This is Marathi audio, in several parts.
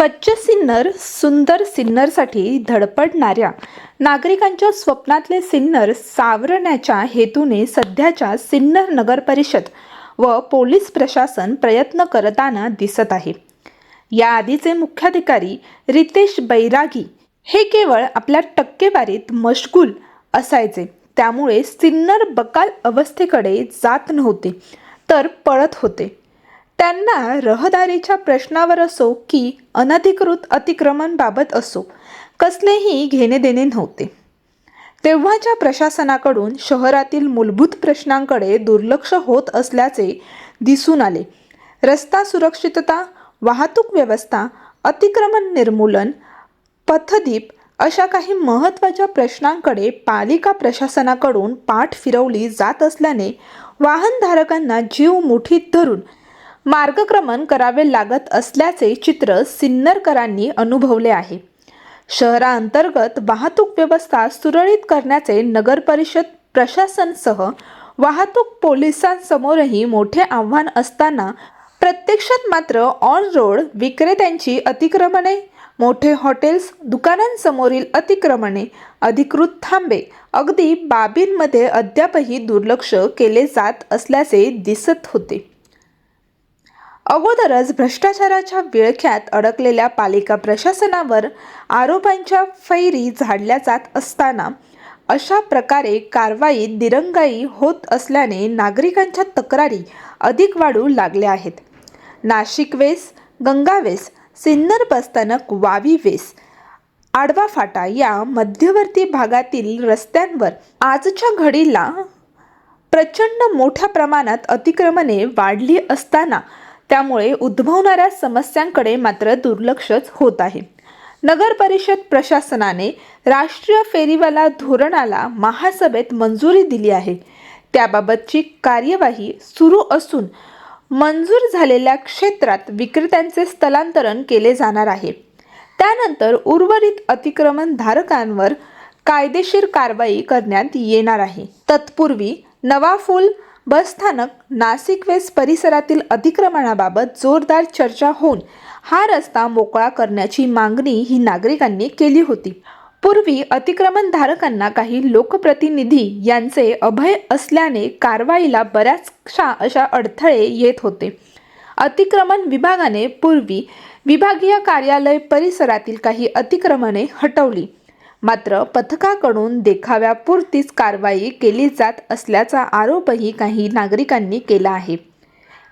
स्वच्छ सिन्नर सुंदर सिन्नरसाठी धडपडणाऱ्या नागरिकांच्या स्वप्नातले सिन्नर सावरण्याच्या हेतूने सध्याच्या सिन्नर नगर परिषद व पोलीस प्रशासन प्रयत्न करताना दिसत आहे. याआधीचे मुख्याधिकारी रितेश बैरागी हे केवळ आपल्या टक्केवारीत मशगूल असायचे. त्यामुळे सिन्नर बकाल अवस्थेकडे जात नव्हते तर पळत होते. त्यांना रहदारीच्या प्रश्नावर असो की अनधिकृत अतिक्रमणबाबत असो कसलेही घेणे देणे नव्हते. तेव्हाच्या प्रशासनाकडून शहरातील मूलभूत प्रश्नांकडे दुर्लक्ष होत असल्याचे दिसून आले. रस्ता सुरक्षितता वाहतूक व्यवस्था अतिक्रमण निर्मूलन पथदीप अशा काही महत्त्वाच्या प्रश्नांकडे पालिका प्रशासनाकडून पाठ फिरवली जात असल्याने वाहनधारकांना जीव मुठीत धरून मार्गक्रमण करावे लागत असल्याचे चित्र सिन्नरकरांनी अनुभवले आहे. शहराअंतर्गत वाहतूक व्यवस्था सुरळीत करण्याचे नगरपरिषद प्रशासनसह वाहतूक पोलिसांसमोरही मोठे आव्हान असताना प्रत्यक्षात मात्र ऑन रोड विक्रेत्यांची अतिक्रमणे मोठे हॉटेल्स दुकानांसमोरील अतिक्रमणे अधिकृत थांबे अगदी बाबींमध्ये अद्यापही दुर्लक्ष केले जात असल्याचे दिसत होते. अगोदरच भ्रष्टाचाराच्या विळख्यात अडकलेल्या पालिका प्रशासनावर आरोपांच्या फैरी झाडल्या जात असताना अशा प्रकारे कारवाईत दिरंगाई होत असल्याने नागरिकांच्या तक्रारी अधिक वाढू लागल्या आहेत. नाशिक वेस गंगावेस सिन्नर बसस्थानक वावी वेस आडवा फाटा या मध्यवर्ती भागातील रस्त्यांवर आजच्या घडीला प्रचंड मोठ्या प्रमाणात अतिक्रमणे वाढली असताना त्यामुळे उद्भवणाऱ्या समस्यांकडे मात्र दुर्लक्षच होत आहे. नगर परिषद प्रशासनाने राष्ट्रीय फेरीवाला धोरणाला महासभेत मंजुरी दिली आहे. त्याबाबतची कार्यवाही सुरू असून मंजूर झालेल्या क्षेत्रात विक्रेत्यांचे स्थलांतरण केले जाणार आहे. त्यानंतर उर्वरित अतिक्रमण धारकांवर कायदेशीर कारवाई करण्यात येणार आहे. तत्पूर्वी नवाफूल बसस्थानक नाशिक वेस्ट परिसरातील अतिक्रमणाबाबत जोरदार चर्चा होऊन हा रस्ता मोकळा करण्याची मागणी ही नागरिकांनी केली होती. पूर्वी अतिक्रमणधारकांना काही लोकप्रतिनिधी यांचे अभय असल्याने कारवाईला बऱ्याचशा अशा अडथळे येत होते. अतिक्रमण विभागाने पूर्वी विभागीय कार्यालय परिसरातील काही अतिक्रमणे हटवली. मात्र पथकाकडून देखाव्यापुरतीच कारवाई केली जात असल्याचा आरोपही काही नागरिकांनी केला आहे.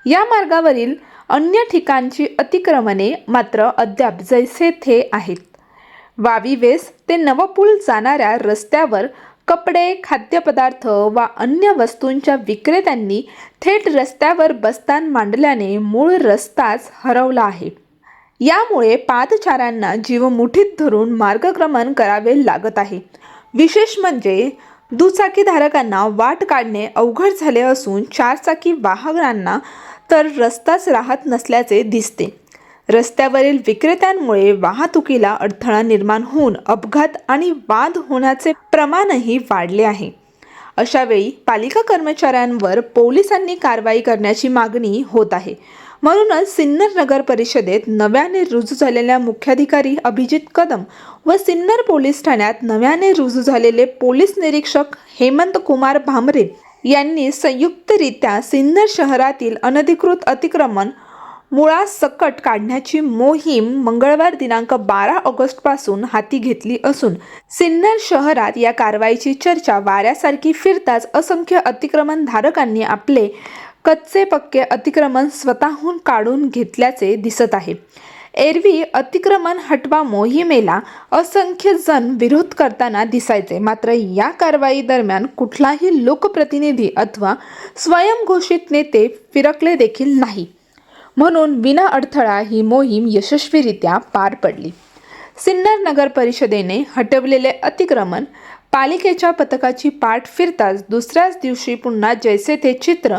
या मार्गावरील अन्य ठिकाणची अतिक्रमणे मात्र अद्याप जैसे थे आहेत. वावी वेस ते नवपूल जाणाऱ्या रस्त्यावर कपडे खाद्यपदार्थ वा अन्य वस्तूंच्या विक्रेत्यांनी थेट रस्त्यावर बस्तान मांडल्याने मूळ रस्ताच हरवला आहे. यामुळे पादचाऱ्यांना जीव मुठीत धरून मार्गक्रमण करावे लागत आहे. विशेष म्हणजे दुचाकीधारकांना वाट काढणे अवघड झाले असून चारचाकी वाहनांना तर रस्ताच राहत नसल्याचे दिसते. रस्त्यावरील विक्रेत्यांमुळे वाहतुकीला अडथळा निर्माण होऊन अपघात आणि वाद होण्याचे प्रमाणही वाढले आहे. अशावेळी पालिका कर्मचाऱ्यांवर पोलिसांनी कारवाई करण्याची मागणी होत आहे. म्हणूनच सिन्नर नगर परिषदेत नव्याने रुजू झालेल्या मुख्याधिकारी अभिजित कदम व सिन्नर पोलीस ठाण्यात नव्याने रुजू झालेले पोलीस निरीक्षक हेमंत कुमार भामरे यांनी संयुक्तरित्या सिन्नर शहरातील अनधिकृत अतिक्रमण मुळासकट काढण्याची मोहीम मंगळवार दिनांक बारा ऑगस्टपासून हाती घेतली असून सिन्नर शहरात या कारवाईची चर्चा वाऱ्यासारखी फिरताच असंख्य अतिक्रमणधारकांनी आपले कच्चे पक्के अतिक्रमण स्वतःहून काढून घेतल्याचे दिसत आहे. एरवी अतिक्रमण हटवा मोहिमेला असंख्य जण विरोध करताना दिसायचे. मात्र या कारवाई दरम्यान कुठलाही लोकप्रतिनिधी अथवा स्वयंघोषित नेते फिरकले देखील नाही. म्हणून विना अडथळा ही मोहीम यशस्वीरित्या पार पडली. सिन्नर नगर परिषदेने हटवलेले अतिक्रमण पालिकेच्या पथकाची पाठ फिरताच दुसऱ्याच दिवशी पुन्हा जैसे ते चित्र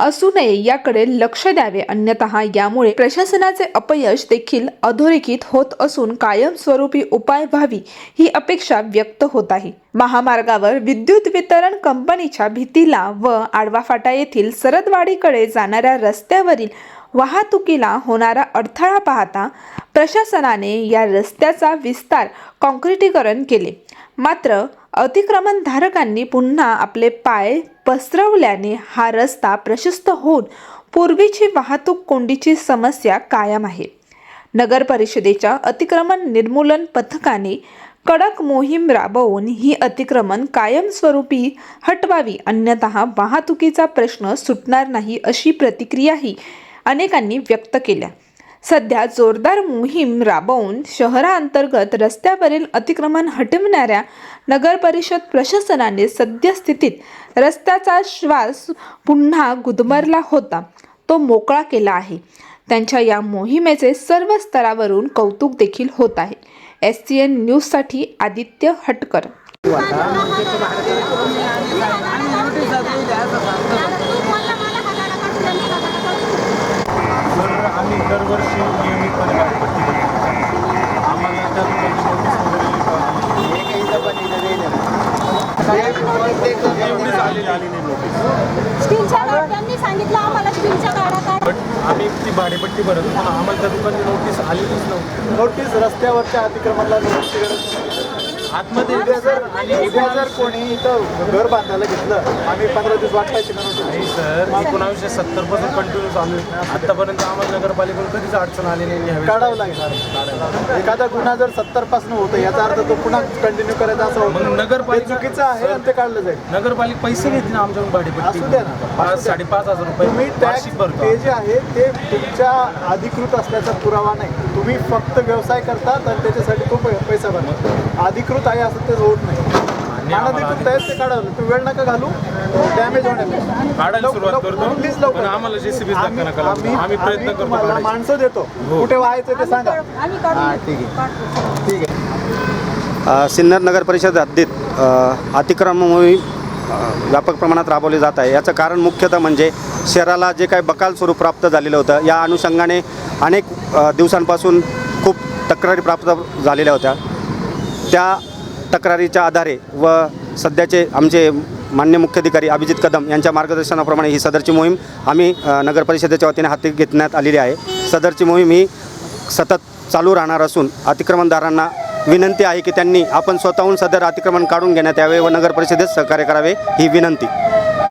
असू नये याकडे लक्ष द्यावे. अन्यथा यामुळे प्रशासनाचे अपयश देखील अधोरेखित होत असून कायमस्वरूपी उपाय व्हावी ही अपेक्षा व्यक्त होत आहे. महामार्गावर विद्युत वितरण कंपनीच्या भीतीला व आडवा फाटा येथील सरदवाडीकडे जाणाऱ्या रस्त्यावरील वाहतुकीला होणारा अडथळा पाहता प्रशासनाने या रस्त्याचा विस्तार काँक्रिटीकरण केले. मात्र अतिक्रमणधारकांनी पुन्हा आपले पाय पसरवल्याने हा रस्ता प्रशस्त होऊन पूर्वीची वाहतूक कोंडीची समस्या कायम आहे. नगर परिषदेच्या अतिक्रमण निर्मूलन पथकाने कडक मोहीम राबवून ही अतिक्रमण कायमस्वरूपी हटवावी अन्यथा वाहतुकीचा प्रश्न सुटणार नाही अशी प्रतिक्रियाही अनेकांनी व्यक्त केल्या. सध्या जोरदार मोहीम राबवून शहराअंतर्गत रस्त्यावरील अतिक्रमण हटविणाऱ्या नगरपरिषद प्रशासनाने सद्यस्थितीत रस्त्याचा श्वास पुन्हा गुदमरला होता. तो मोकळा केला आहे. त्यांच्या या मोहिमेचे सर्व स्तरावरून कौतुक देखील होत आहे. एस सी एन न्यूजसाठी आदित्य हटकर तर आम्ही दरवर्षी नियमितपणे आम्हाला नोटीस त्यांनी सांगितलं स्टीलच्या गाड्या काय बट आम्ही ती भाडेपट्टी भरत पण आम्हाला त्या दुकानची नोटीस आलेलीच नव्हती. नोटीस रस्त्यावरच्या अतिक्रमणाला गरज नाही. आतमध्ये उद्या जर आणि उद्या जर कोणी इथं घर बांधायला घेतलं आम्ही पंधरा दिवस वाट पाहिजे नाही सर एकोणावीसशे सत्तरपासून कंटिन्यू चालू आहे. आतापर्यंत आम्हाला नगरपालिकेकडून कधीच अडचण आली नाही काढावं लागणार एखादा गुन्हा जर सत्तरपासून होतो याचा अर्थ तो पुन्हा कंटिन्यू करायचा असं मग होतं नगरपालिका- चुकीचं आहे आणि ते काढलं जाईल. नगरपालिका पैसे घेते ना आमच्याकडून भाडेपट्टी? असू द्या ना. पाच. साडेपाच हजार रुपये तुम्ही टॅक्स ते जे आहे ते तुमच्या अधिकृत असल्याचा पुरावा नाही. तुम्ही फक्त व्यवसाय करतात आणि त्याच्यासाठी तो पैसा भरता. अधिकृत आहे असं ते होत नाही. अनधिकृत आहे ते काढावं. तुम्ही वेळ नका घालू. डॅमेज होण्यापेक्षा काढायला लवकर- सुरुवात लवकर- करतो प्लीज लवकर. पण आम्हाला जेसीबी आम्ही नका लागू. आम्ही- आम्ही प्रयत्न आम्ही करतो तुम्हाला काढायचे. माणसं देतो. कुठे व्हायचं ते सांगा. आम्ही काढून ठीक आहे. ठीक आहे. अ, सिन्नर नगर परिषद हद्दीत अ, अतिक्रमण मोहीम अ, व्यापक प्रमाणात राबवली जात आहे. याचं कारण मुख्यतः म्हणजे शहराला जे काही बकाल स्वरूप प्राप्त झालेलं होतं या अनुषंगाने अनेक अ, दिवसांपासून खूप तक्रारी प्राप्त झालेल्या होत्या. त्या तक्रारीच्या आधारे व सध्याचे आमचे मान्य मुख्याधिकारी अभिजित कदम यांच्या मार्गदर्शनाप्रमाणे ही सदरची मोहीम आम्ही नगरपरिषदेच्या नगर परिषदेच्या वतीने हाती घेतण्यात आलेली आहे. सदरची मोहीम ही सतत चालू राहणार असून अतिक्रमणदारांना विनंती आहे की त्यांनी आपण स्वतःहून सदर अतिक्रमण काढून घेण्यात यावे व नगर परिषदेत सहकार्य करावे ही विनंती.